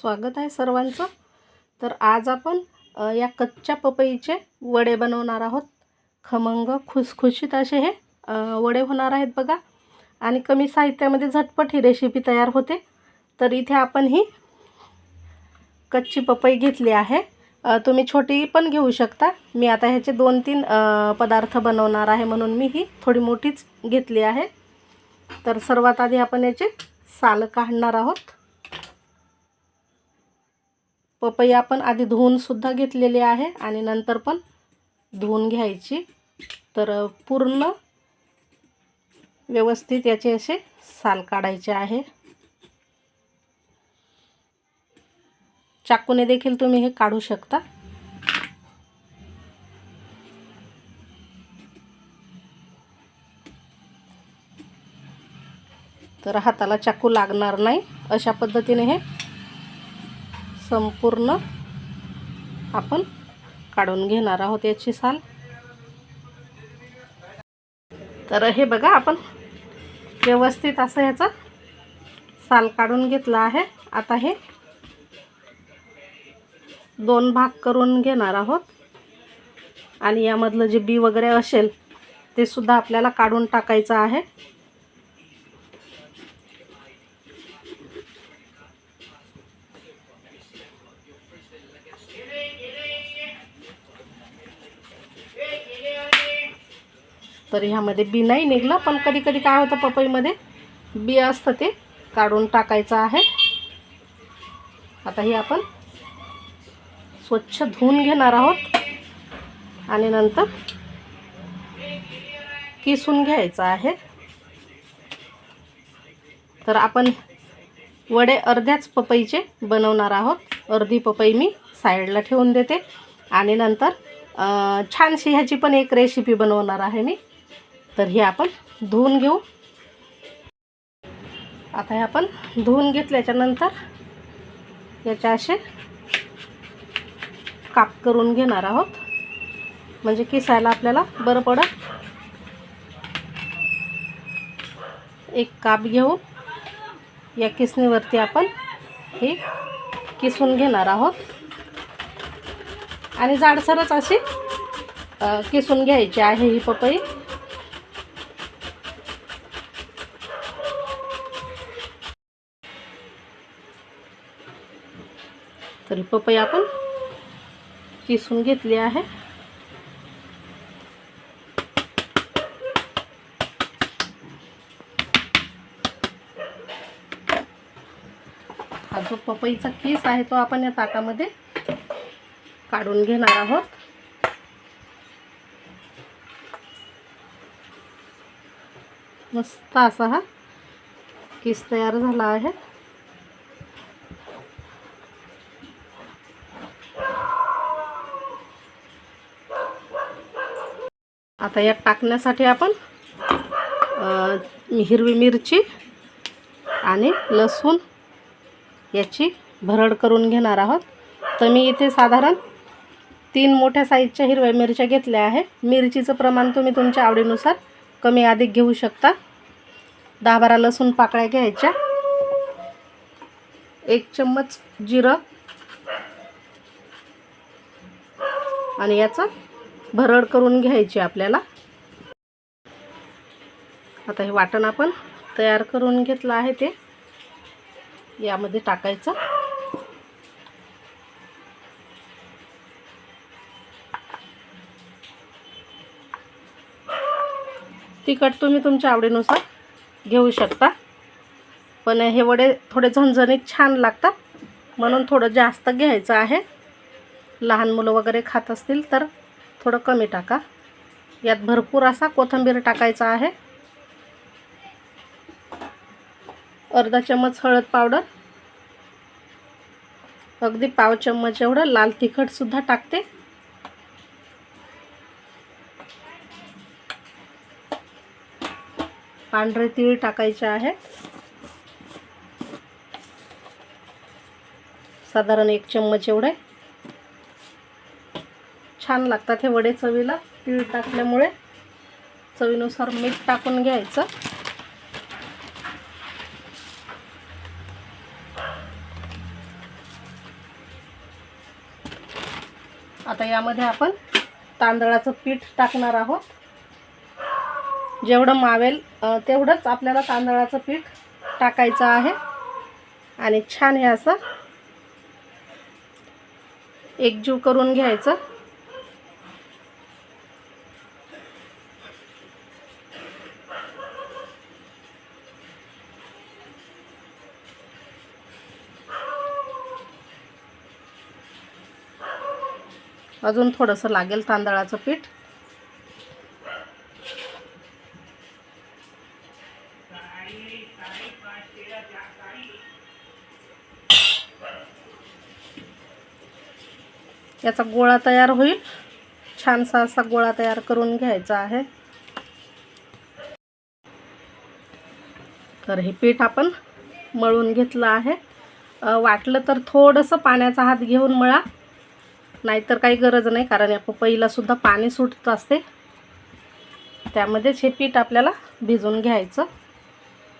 स्वागत आहे सर्वांचं. तर आज आपण या कच्च्या पपईचे वडे बनवणार आहोत. खमंग खुसखुशीत असे हे वडे होणार आहेत बघा. आणि कमी साहित्यामध्ये झटपट ही रेसिपी तयार होते. तर इथे आपण ही कच्ची पपई घेतली आहे. तुम्ही छोटी पण घेऊ शकता. मी आता ह्याचे दोन तीन पदार्थ बनवणार आहे म्हणून मी ही थोडी मोठीच घेतली आहे. तर सर्वात आधी आपण याचे साल काढणार आहोत. पपई आपण आधी धुवूनसुद्धा घेतलेली आहे आणि नंतर पण धुवून घ्यायची. तर पूर्ण व्यवस्थित याचे असे साल काढायचे आहे. चाकूने देखील तुम्ही हे काढू शकता. तर हाताला चाकू लागणार नाही. अशा पद्धतीने हे संपूर्ण आपण काढून घेणार आहोत याची साल. तर हे बघा आपण व्यवस्थित असं ह्याचा साल काढून घेतला आहे. आता हे दोन भाग करून घेणार आहोत. आणि यामधलं जे बी वगैरे असेल ते सुद्धा आपल्याला काढून टाकायचं आहे. तर ह्यामध्ये बी नाही निघलं पण कधी कधी काय होतं पपईमध्ये? बी असतं ते काढून टाकायचं आहे. आता हे आपण स्वच्छ धुवून घेणार आहोत. आणि नंतर किसून घ्यायचं आहे. तर आपण वडे अर्ध्याच पपईचे बनवणार आहोत. अर्धी पपई मी साईडला ठेवून देते. आणि नंतर छानशी ह्याची पण एक रेसिपी बनवणार आहे मी. तर हे आपण धुवून घेऊ. आता हे आपण धुवून घेतल्याच्या नंतर याच्या असे काप करून घेणार आहोत. म्हणजे किसायला आपल्याला बरं पडत. एक काप घेऊ या किसणीवरती आपण हे किसून घेणार आहोत. आणि जाडसरच अशी किसून घ्यायची आहे ही पपई. तरी पपई आपण किसून घेतली आहे. हा जो पपईचा किस आहे तो आपण या ताटामध्ये काढून घेणार आहोत. मस्त असा हा किस तयार झाला आहे. आता यात टाकण्यासाठी आपण हिरवी मिरची आणि लसूण याची भरड करून घेणार आहोत. तर मी इथे साधारण तीन मोठ्या साईजच्या हिरव्या मिरच्या घेतल्या आहे. मिरचीचं प्रमाण तुम्ही तुमच्या आवडीनुसार कमी अधिक घेऊ शकता. दहा बारा लसूण पाकळ्या घ्यायच्या. एक चम्मच जिरं. आणि याचं भरड करून घ्यायची आपल्याला. आता हे वाटण आपण तयार करून घेतलं आहे ते. यामध्ये टाकायचं. तिखट तुम्ही तुमच्या आवडीनुसार घेऊ शकता. पण हे वडे थोडे झणझणीत छान लागतात. म्हणून थोडं जास्त घ्यायचं आहे. लहान मुलं वगैरे खात असतील तर थोडं कमी टाका. यात भरपूर असा कोथिंबीर टाकायचा आहे. अर्धा चम्मच हळद पावडर. अगदी पाव चम्मच एवढं लाल तिखटसुद्धा टाकते. पांढरे तीळ टाकायचे आहे. साधारण एक चम्मच एवढे. छान लागतात हे वडे चवीला. तीळ टाकल्यामुळे चवीनुसार मीठ टाकून घ्यायचं. आता यामध्ये आपण तांदळाचं पीठ टाकणार आहोत. जेवढं मावेल तेवढंच आपल्याला तांदळाचं पीठ टाकायचं आहे. आणि छान हे असं एकजीव करून घ्यायचं. अजून थोडंसं लागेल तांदळाचं पीठ. याचा गोळा तयार होईल. छानसा असा गोळा तयार करून घ्यायचा आहे. तर हे पीठ आपण मळून घेतलं आहे. वाटलं तर थोडंसं पाण्याचा हात घेऊन मळा. नाहीतर काही गरज नाही कारण या पपईलासुद्धा पाणी सुटत असते. त्यामध्येच हे पीठ आपल्याला भिजवून घ्यायचं.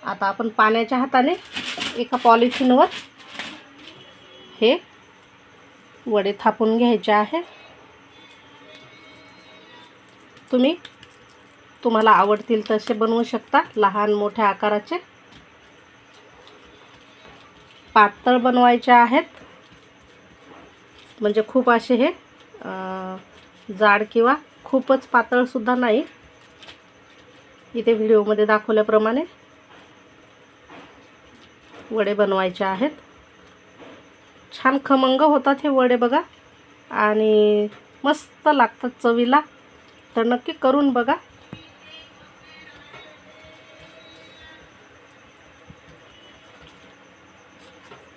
आता आपण पाण्याच्या हाताने एका पॉलिथिनवर हे वडे थापून घ्यायचे आहे. तुम्ही तुम्हाला आवडतील तसे बनवू शकता लहान मोठ्या आकाराचे. पातळ बनवायचे आहेत. म्हणजे खूप असे हे जाड किंवा खूपच पातळसुद्धा नाही. इथे व्हिडिओमध्ये दाखवल्याप्रमाणे वडे बनवायचे आहेत. छान खमंग होतात हे वडे बघा. आणि मस्त लागतात चवीला. तर नक्की करून बघा.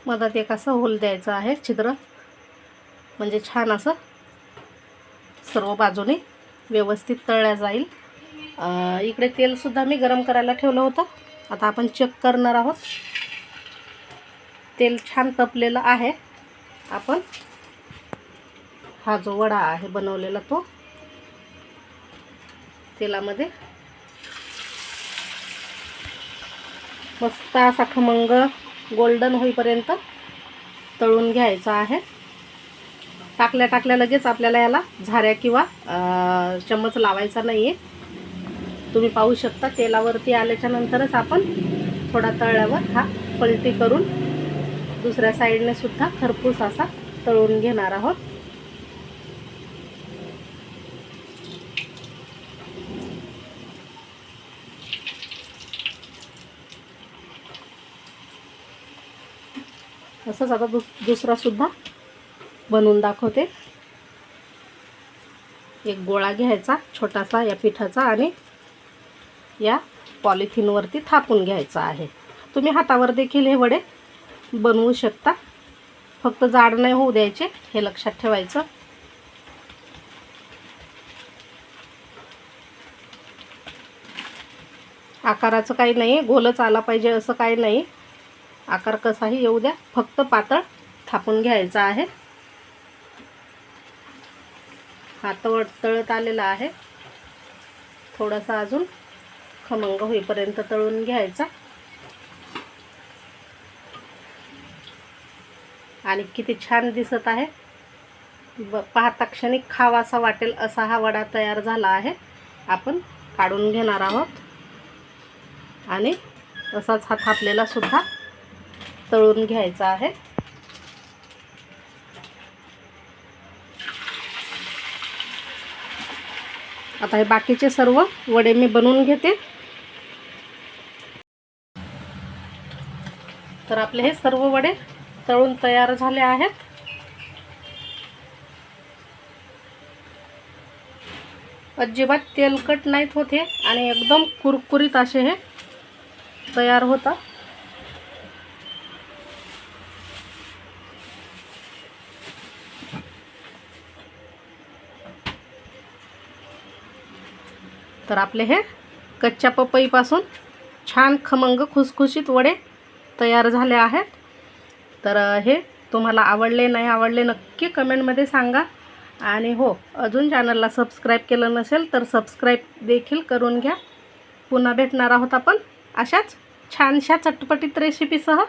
मधात एक असं होल द्यायचं आहे छिद्र. म्हणजे छान असं सर्व बाजूने व्यवस्थित तळल्या जाईल. इकडे तेलसुद्धा मी गरम करायला ठेवलं होतं. आता आपण चेक करणार आहोत. तेल छान तपलेलं आहे. आपण हा जो वडा आहे बनवलेला तो तेलामध्ये मस्त असा खमंग गोल्डन होईपर्यंत तळून घ्यायचा आहे. टाकल्या टाकल्या लगेच आपल्याला याला झाऱ्या किंवा चम्मच लावायचा नाही आहे तुम्ही पाहू शकता तेलावरती आल्याच्या नंतरच आपण थोडा तळल्यावर हा पलटी करून दुसऱ्या साईडने सुद्धा खरपूस असा तळून घेणार आहोत. असंच आता दुस दुसरा सुद्धा बनवून दाखवते. एक गोळा घ्यायचा छोटासा या पिठाचा आणि या पॉलिथिनवरती थापून घ्यायचा आहे. तुम्ही हातावर देखील हे वडे बनवू शकता. फक्त जाड नाही होऊ द्यायचे हे लक्षात ठेवायचं. आकाराचं काही नाही गोलच आला पाहिजे असं काही नाही. आकार कसाही येऊ द्या फक्त पातळ थापून घ्यायचा आहे. हात तळत आलेला आहे. थोडासा अजून खमंग होईपर्यंत तळून घ्यायचा. आणि किती छान दिसत आहे. ब पाहता क्षणी खावासा वाटेल असा हा वडा तयार झाला आहे. आपण काढून घेणार आहोत. आणि असाच हा थापलेला सुद्धा तळून घ्यायचा आहे. आता हे बाकीचे सर्व वडे मी बनवून घेते. तर आपले हे सर्व वडे तळून तयार झाले आहेत. अजिबात तेलकट नाहीत होते आणि एकदम कुरकुरीत असे हे तयार होतात. तर आपले हे कच्च्या पपईपासून छान खमंग खुसखुशीत वडे तयार झाले आहेत. तर हे तुम्हाला आवडले नाही आवडले नक्की कमेंटमध्ये सांगा. आणि हो अजून चॅनलला सबस्क्राईब केलं नसेल तर सबस्क्राईब देखील करून घ्या. पुन्हा भेटणार आहोत आपण अशाच छानशा चटपटीत रेसिपीसह